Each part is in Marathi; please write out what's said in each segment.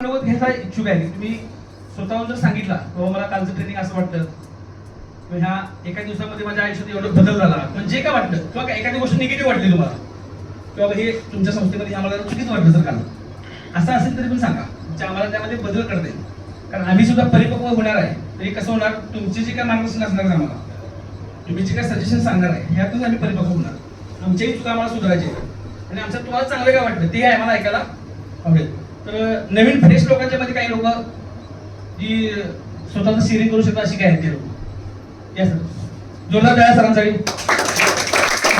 नव्वद घ्यायचा इच्छुक आहे. तुम्ही स्वतःहून जर सांगितला बाबा मला कालचं ट्रेनिंग असं वाटतं ह्या एका दिवसामध्ये माझ्या आयुष्यात एवढं बदल झाला. पण जे काय वाटलं किंवा एखादी गोष्ट निगेटिव्ह वाटली तुम्हाला किंवा हे तुमच्या संस्थेमध्ये आम्हाला चुकीच वाटलं सर काल असं असेल तरी पण सांगा. म्हणजे आम्हाला त्यामध्ये बदल करता येईल. कारण आम्ही सुद्धा परिपक्व होणार आहे. तरी कसं होणार? तुमचे जे काय मार्गदर्शन असणार आहे आम्हाला तुम्ही जे काय सजेशन सांगणार आहे ह्यातून आम्ही परिपक्व होणार. आमच्याही चुका आम्हाला सुधारायचे आणि आमचं तुम्हाला चांगलं काय वाटतं ते आहे आम्हाला ऐकायला आवडेल. तर नवीन फ्रेश लोकांच्या मध्ये काही लोक जी स्वतःच सिरिंग करू शकतात अशी काय आहेत ते लोक? या सर जोरदार द्या सरांसाठी.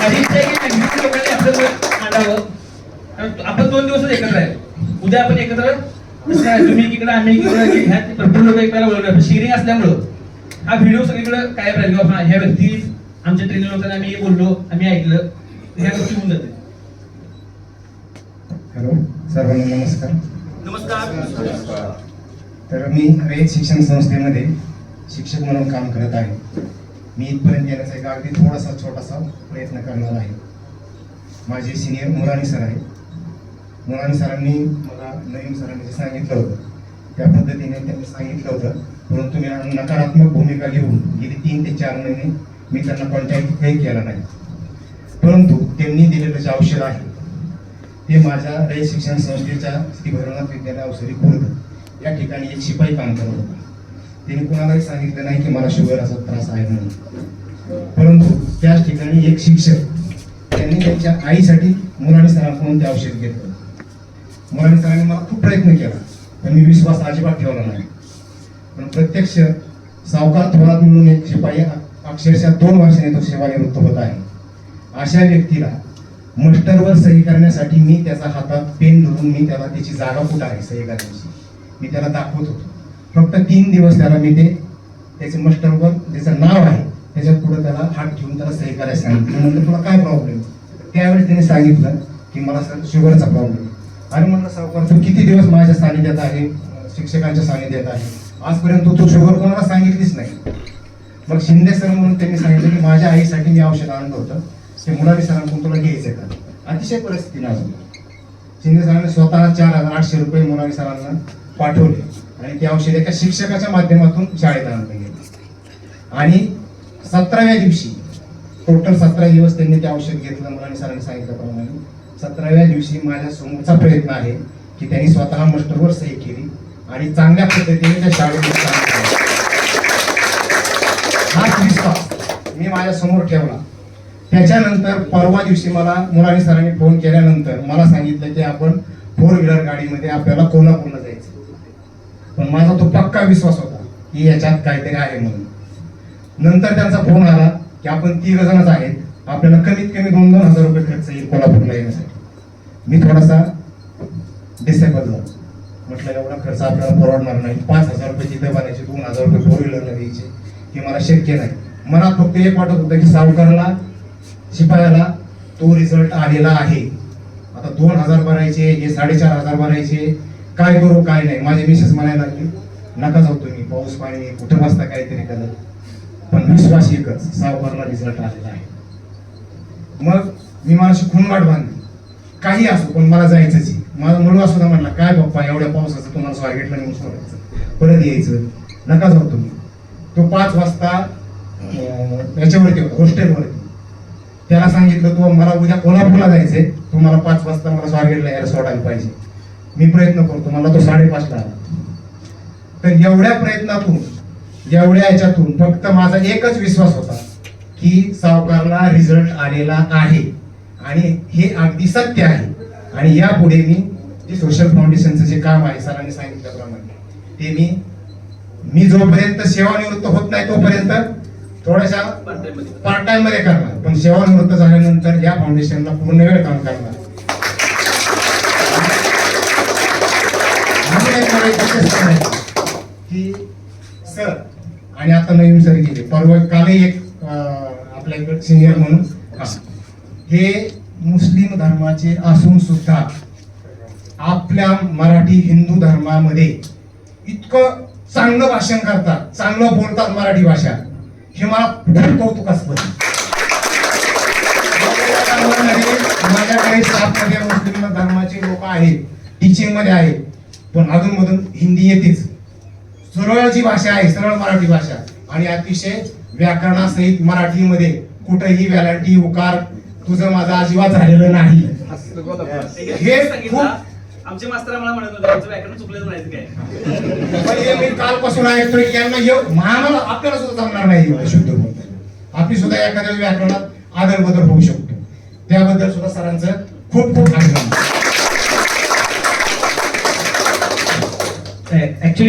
माझी इच्छा आहे की लोकांनी आपलं मांडावं कारण आपण दोन दिवसच एकत्र आहे. उद्या आपण एकत्र तुम्ही इकडे आम्ही एकीकडे भरपूर लोक एकमेकाला बोलणार शेअरिंग असल्यामुळं हा व्हिडिओ सगळीकडे काय राहील. किंवा ह्या व्यक्ती आमच्या ट्रेनिंग होताना आम्ही हे बोललो आम्ही ऐकलं. ह्या गोष्टी होऊन जाते हॅलो सर्वांना नमस्कार. नमस्कार. तर मी रयत शिक्षण संस्थेमध्ये शिक्षक म्हणून काम करत आहे. मी इथपर्यंत येण्याचा एक अगदी थोडासा छोटासा प्रयत्न करणार आहे. माझे सिनियर मुरानी सर आहेत. मुरानी सरांनी मला नवीन सरांनी जे सांगितलं होतं त्या पद्धतीने त्यांनी सांगितलं होतं. परंतु मी नकारात्मक भूमिका घेऊन गेली तीन ते चार महिने मी त्यांना कॉन्टॅक्ट काही केला नाही. परंतु त्यांनी दिलेलं जे औषध आहे ते माझ्या रय शिक्षण संस्थेच्या श्री भैरवनाथ विद्यालय औषधी खुर्द या ठिकाणी एक शिपाई काम करत होता. त्यांनी कुणालाही सांगितलं नाही की मला शुगरचा त्रास आहे म्हणून. परंतु त्याच ठिकाणी एक शिक्षक त्यांनी त्यांच्या आईसाठी मुलानी सरांकडून ते औषध घेतलं. मुलानी सरांनी मला खूप प्रयत्न केला पण मी विश्वास अजिबात ठेवला नाही. पण प्रत्यक्ष सावकार थोरात म्हणून एक शिपाई अक्षरशः दोन वर्षाने तो सेवानिवृत्त होत आहे. अशा व्यक्तीला मस्टरवर सही करण्यासाठी मी त्याचा हातात पेन धरून मी त्याला त्याची जागा कुठं आहे सही करण्याची. मी त्याला दाखवत होतो. फक्त तीन दिवस त्याला मी ते त्याचे मस्टरवर ज्याचं नाव आहे त्याच्यात पुढे त्याला हात ठेवून त्याला सही करायला सांगितलं म्हणलं तुला काय प्रॉब्लेम त्यावेळेस त्याने सांगितलं की मला सर शुगरचा प्रॉब्लेम आणि म्हणलं सावकार तू किती दिवस माझ्या सानिध्यात आहे? शिक्षकांच्या सानिध्यात आहे? आजपर्यंत तू शुगर कोणाला सांगितलीच नाही. मग शिंदे सर म्हणून त्यांनी सांगितलं की माझ्या आईसाठी मी औषध आणलं होतं. ते मुलाने सरांकडून तुला घ्यायचं अतिशय परिस्थिती नाजूक शिंदे सरांनी स्वतः चार हजार आठशे रुपये मुलानी सरांना पाठवले. आणि ते औषध एका शिक्षकाच्या माध्यमातून शाळेत आणलं. गेलं आणि सतराव्या दिवशी टोटल सतरा दिवस त्यांनी ते औषध घेतलं मुलानी सरांनी सांगितल्याप्रमाणे. सतराव्या दिवशी माझ्या समोरचा प्रयत्न आहे की त्यांनी स्वतः मस्टरवर सही केली आणि चांगल्या पद्धतीने त्या शाळेमध्ये हाच विश्वास मी माझ्यासमोर ठेवला. त्याच्यानंतर परवा दिवशी मला मुलानी सरांनी फोन केल्यानंतर मला सांगितलं की आपण फोर व्हीलर गाडीमध्ये आपल्याला कोल्हापूरला जायचं. पण माझा तो पक्का विश्वास होता की याच्यात काहीतरी आहे म्हणून. नंतर त्यांचा फोन आला की आपण तिघ जणच आहेत. आपल्याला कमीत कमी दोन दोन हजार रुपये खर्च येईल कोल्हापूरला येण्यासाठी. मी थोडासा डिसेबल झालो. म्हटलं एवढा खर्च आपल्याला परवडणार नाही. पाच हजार रुपये तिथे बांधायचे दोन हजार रुपये फोर व्हीलरला द्यायचे हे मला शक्य नाही. मनात फक्त एक वाटत होतं की सावकारला शिपायाला तो रिझल्ट आलेला आहे. आता दोन हजार भरायचे हे साडेचार हजार भरायचे. काय करू काय नाही. माझे मिसेस म्हणायला लागली नका जाऊ तुम्ही. पाऊस पाणी कुठं बसता काहीतरी करत पण विश्वास एकच सावकारला रिझल्ट आलेला आहे. मग मी मनाशी खून बांधली. काही असो पण मला जायचंच आहे. माझा मुलगा सुद्धा म्हटला काय पप्पा एवढ्या पावसाचं तुम्हाला स्वारगेटला नेऊन सोडायचं. परत यायचं. नका जाऊ तुम्ही. तो पाच वाजता अं, याच्यावरती होता हॉस्टेलवरती त्याला सांगितलं तू मला उद्या कोल्हापूरला जायचंय. तुम्हाला पाच वाजता मला स्वारगेटला यायला सोडायला पाहिजे. मी प्रयत्न करतो मला तो साडेपाचला आला. तर एवढ्या प्रयत्नातून एवढ्या याच्यातून फक्त माझा एकच विश्वास होता की सावकारला रिझल्ट आलेला आहे. आणि हे अगदी सत्य आहे. आणि यापुढे मी जे सोशल फाउंडेशनचं जे काम आहे सरांनी सांगितल्याप्रमाणे ते मी मी जोपर्यंत सेवानिवृत्त होत नाही तोपर्यंत थोड्याशा पार्ट टाइममध्ये करणार. पण सेवानिवृत्त झाल्यानंतर या फाउंडेशनला पूर्ण वेळ काम करणार. की सर आणि आता नवीन सर गेले. परवा कालही एक आपल्या आपल्याकडे सिनियर म्हणून हे मुस्लिम धर्माचे असून सुद्धा आपल्या मराठी हिंदू धर्मामध्ये इतकं चांगलं भाषण करतात चांगलं बोलतात मराठी भाषा. हे मला खूप कौतुकास्पद. माझ्याकडे स्टाफमध्ये मुस्लिम धर्माचे लोक आहेत टीचिंगमध्ये आहेत पण अधूनमधून हिंदी येतेच. सरळ जी भाषा आहे सरळ मराठी भाषा. आणि अतिशय व्याकरणासहित मराठीमध्ये कुठेही व्यालांटी उकार तुझं माझं अजिबात झालेलं नाही. हे सांगितलं आमचे मास्तर आम्हाला म्हणत होते आमचं व्याकरण चुकलेलं नाही काय? पण हे मी कालपासून ऐकतोय की यांना आम्हाला आपल्याला सुद्धा जमणार नाही शुद्ध बोलता आपली सुद्धा एखाद्या व्याकरणात आदर बदल होऊ शकतो. त्याबद्दल सुद्धा सरांचं खूप खूप अभिनंदन. ऍक्च्युली